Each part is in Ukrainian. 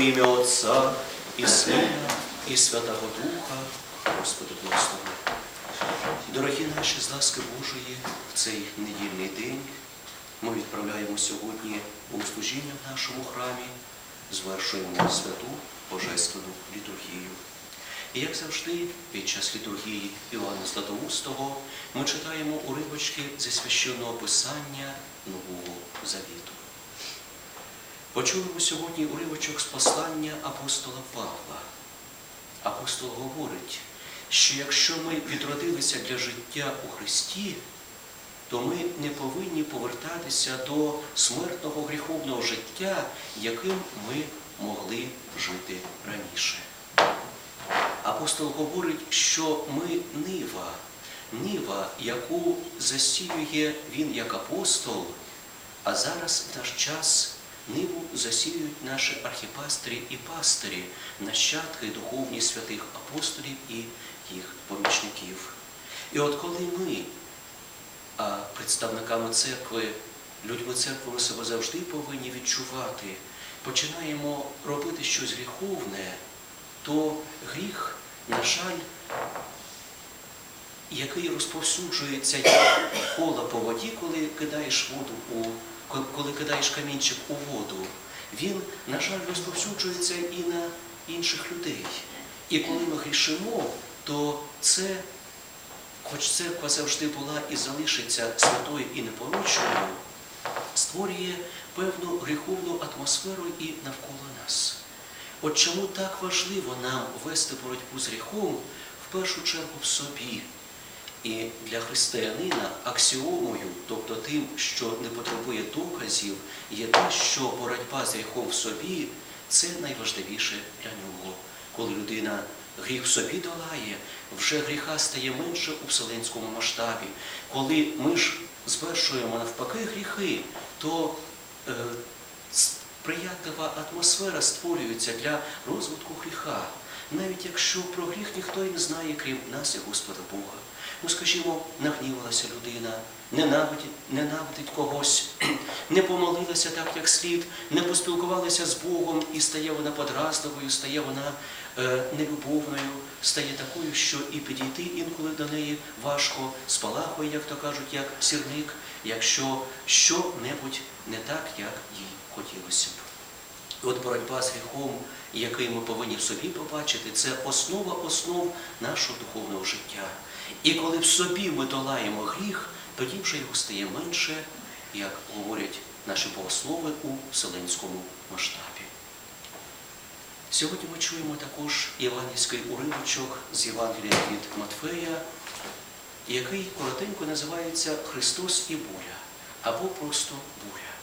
Во ім'я Отця і Сина, і Святого Духа, Господи благослови. Дорогі наші з ласки Божої, в цей недільний день ми відправляємо сьогодні богослужіння в нашому храмі, звершуємо святу Божественну літургію. І як завжди, під час літургії Іоанна Златоустого ми читаємо уривочки зі священного писання Нового Завіту. Почули ми сьогодні уривочок з послання апостола Павла. Апостол говорить, що якщо ми відродилися для життя у Христі, то ми не повинні повертатися до смертного гріховного життя, яким ми могли жити раніше. Апостол говорить, що ми нива, нива, яку засіює він як апостол, а зараз наш час ниву засіюють наші архіпастирі і пастирі, нащадки духовні святих апостолів і їх помічників. І от коли ми, а представниками церкви, людьми церкви ми себе завжди повинні відчувати, починаємо робити щось гріховне, то гріх, на жаль, який розповсюджується як кола по воді, коли кидаєш воду у коли- кидаєш камінчик у воду, він, на жаль, розповсюджується і на інших людей. І коли ми грішимо, то це, хоч церква завжди була і залишиться святою і непорочною, створює певну гріховну атмосферу і навколо нас. От чому так важливо нам вести боротьбу з гріхом в першу чергу в собі. І для християнина аксіомою, тобто тим, що не потребує доказів, є те, що боротьба з гріхом в собі це найважливіше для нього. Коли людина гріх в собі долає, вже гріха стає менше у вселенському масштабі. Коли ми ж звершуємо навпаки гріхи, то е, сприятлива атмосфера створюється для розвитку гріха. Навіть якщо про гріх ніхто і не знає, крім нас і Господа Бога. Ну, скажімо, нагнівалася людина, ненавидить, ненавидить когось, не помолилася так, як слід, не поспілкувалася з Богом, і стає вона подразливою, стає вона е, нелюбовною, стає такою, що і підійти інколи до неї важко, спалахує, як то кажуть, як сірник, якщо що-небудь не так, як їй хотілося б. От боротьба з гріхом, який ми повинні в собі побачити, це основа основ нашого духовного життя. І коли в собі ми долаємо гріх, тоді вже його стає менше, як говорять наші богослови у вселенському масштабі. Сьогодні ми чуємо також євангельський уривочок з Євангелія від Матфея, який коротенько називається Христос і буря або просто буря.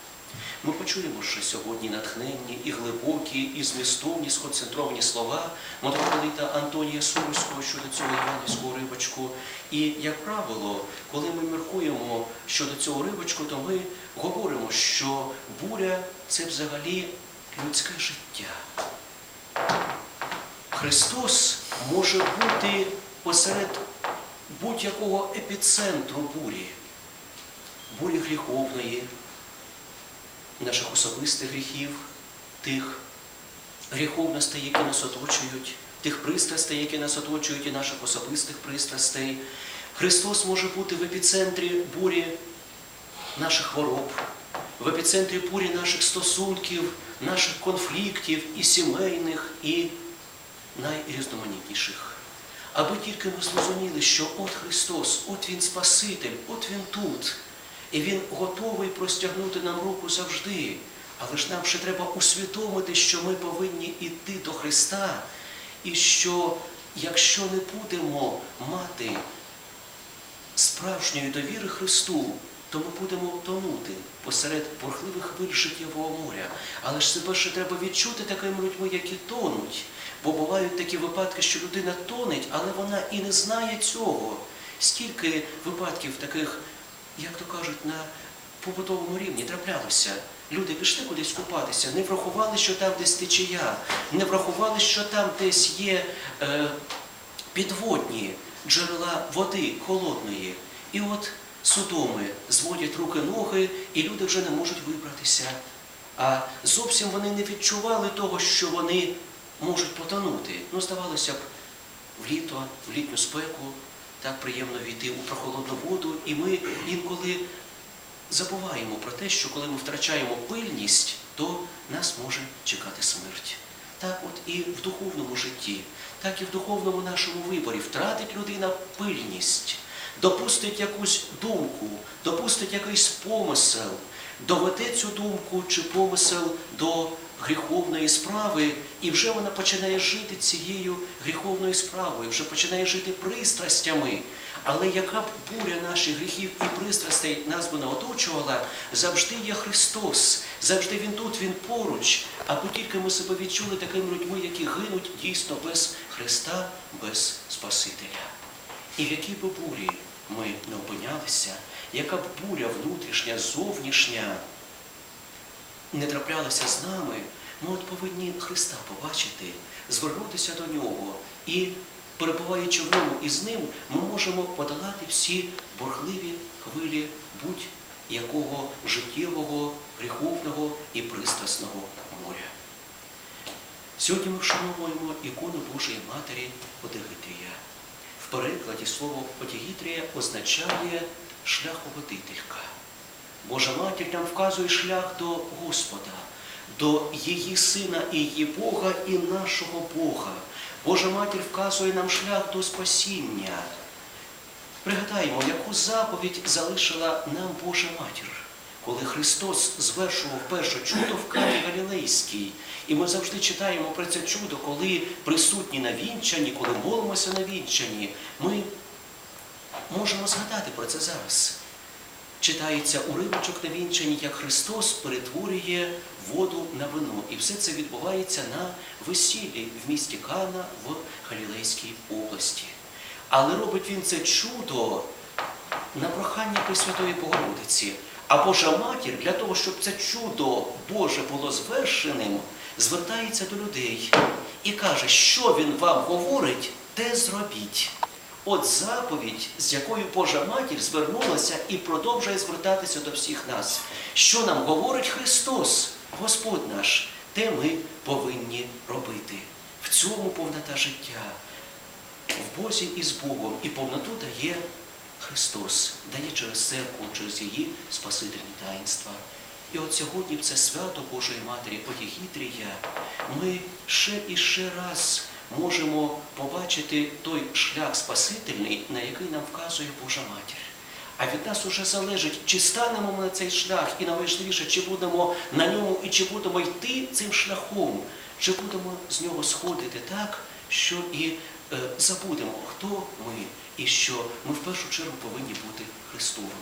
Ми почуємо, що сьогодні натхненні і глибокі, і змістовні, сконцентровані слова митрополита Антонія Сурського щодо цього євангельського рибочку. І, як правило, коли ми міркуємо щодо цього рибочку, то ми говоримо, що буря це взагалі людське життя. Христос може бути посеред будь-якого епіцентру бурі, бурі гріховної, наших особистих гріхів, тих гріховностей, які нас оточують, тих пристрастей, які нас оточують, і наших особистих пристрастей. Христос може бути в епіцентрі бурі наших хвороб, в епіцентрі бурі наших стосунків, наших конфліктів і сімейних, і найрізноманітніших. Аби тільки ми зрозуміли, що от Христос, от Він Спаситель, от Він тут. І Він готовий простягнути нам руку завжди. Але ж нам ще треба усвідомити, що ми повинні йти до Христа, і що якщо не будемо мати справжньої довіри Христу, то ми будемо тонути посеред бурхливих хвиль життєвого моря. Але ж себе ще треба відчути такими людьми, які тонуть. Бо бувають такі випадки, що людина тонеть, але вона і не знає цього. Стільки випадків таких, як то кажуть, на побутовому рівні траплялося. Люди пішли кудись купатися, не врахували, що там десь течія, не врахували, що там десь є е, підводні джерела води холодної. І от судоми зводять руки ноги, і люди вже не можуть вибратися. а зовсім вони не відчували того, що вони можуть потонути. Ну, здавалося б, в літо, в літню спеку так приємно війти у прохолодну воду, і ми інколи забуваємо про те, що коли ми втрачаємо пильність, то нас може чекати смерть. Так от і в духовному житті, так і в духовному нашому виборі втратить людина пильність, допустить якусь думку, допустить якийсь помисел, доведе цю думку чи помисел до гріховної справи, і вже вона починає жити цією гріховною справою, вже починає жити пристрастями. Але яка б буря наших гріхів і пристрастей нас би не оточувала, завжди є Христос, завжди Він тут, Він поруч, аби тільки ми себе відчули такими людьми, які гинуть дійсно без Христа, без Спасителя. І в якій би бурі ми не опинялися, яка б буря внутрішня, зовнішня не траплялася з нами, ми от повинні Христа побачити, звернутися до Нього і, перебуваючи в ньому і з ним, ми можемо подолати всі бурхливі хвилі будь-якого життєвого, гріховного і пристрасного моря. Сьогодні ми вшановуємо ікону Божої Матері Одегитрія. В перекладі слово Одегітрія означає шляховодителька. Божа матір нам вказує шлях до Господа, до її Сина і її Бога і нашого Бога. Божа матір вказує нам шлях до спасіння. Пригадаємо, яку заповідь залишила нам Божа матір, коли Христос звершував перше чудо в Кані Галілейській. І ми завжди читаємо про це чудо, коли присутні на вінчанні, коли молимося на вінчанні, ми можемо згадати про це зараз. Читається уривочок на вінчанні, як Христос перетворює воду на вино. І все це відбувається на весіллі в місті Кана в Галілейській області. Але робить він це чудо на прохання Пресвятої Богородиці. А Божа матір для того, щоб це чудо Боже було звершеним, звертається до людей і каже, що він вам говорить, те зробіть. От заповідь, з якою Божа матір звернулася і продовжує звертатися до всіх нас. Що нам говорить Христос, Господь наш, те ми повинні робити. В цьому повнота життя, в Бозі і з Богом. І повноту дає Христос, дає через церкву, через її спасительні таїнства. І от сьогодні в це свято Божої Матері Одігітрія ми ще і ще раз можемо побачити той шлях спасительний, на який нам вказує Божа Матір. А від нас уже залежить, чи станемо ми на цей шлях, і найважливіше, чи будемо на ньому і чи будемо йти цим шляхом, чи будемо з нього сходити так, що і е, забудемо, хто ми, і що ми в першу чергу повинні бути Христовими.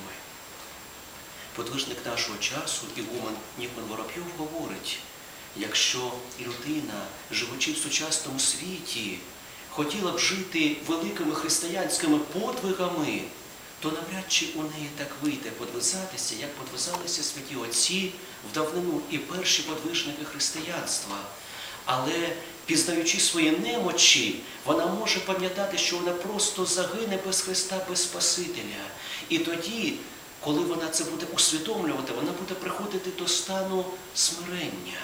Подвижник нашого часу, Ігумен Нікон Воробйов говорить, якщо людина, живучи в сучасному світі, хотіла б жити великими християнськими подвигами, то навряд чи у неї так вийде подвизатися, як подвизалися святі отці в давнину і перші подвижники християнства. Але пізнаючи свої немочі, вона може пам'ятати, що вона просто загине без Христа, без Спасителя. І тоді, коли вона це буде усвідомлювати, вона буде приходити до стану смирення.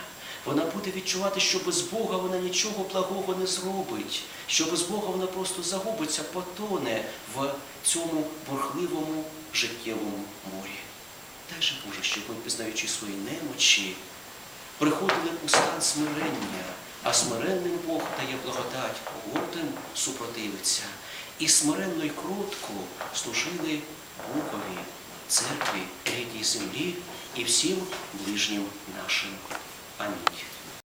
Вона буде відчувати, що без Бога вона нічого благого не зробить, що без Бога вона просто загубиться, потоне в цьому бурхливому життєвому морі. Дай же Боже, щоб ми, пізнаючи свої немочі, приходили у стан смирення, а смиренним Бог дає благодать, гордим супротивиться. І смиренно й кротко служили Богові, церкві, рідній землі і всім ближнім нашим. pamięciu.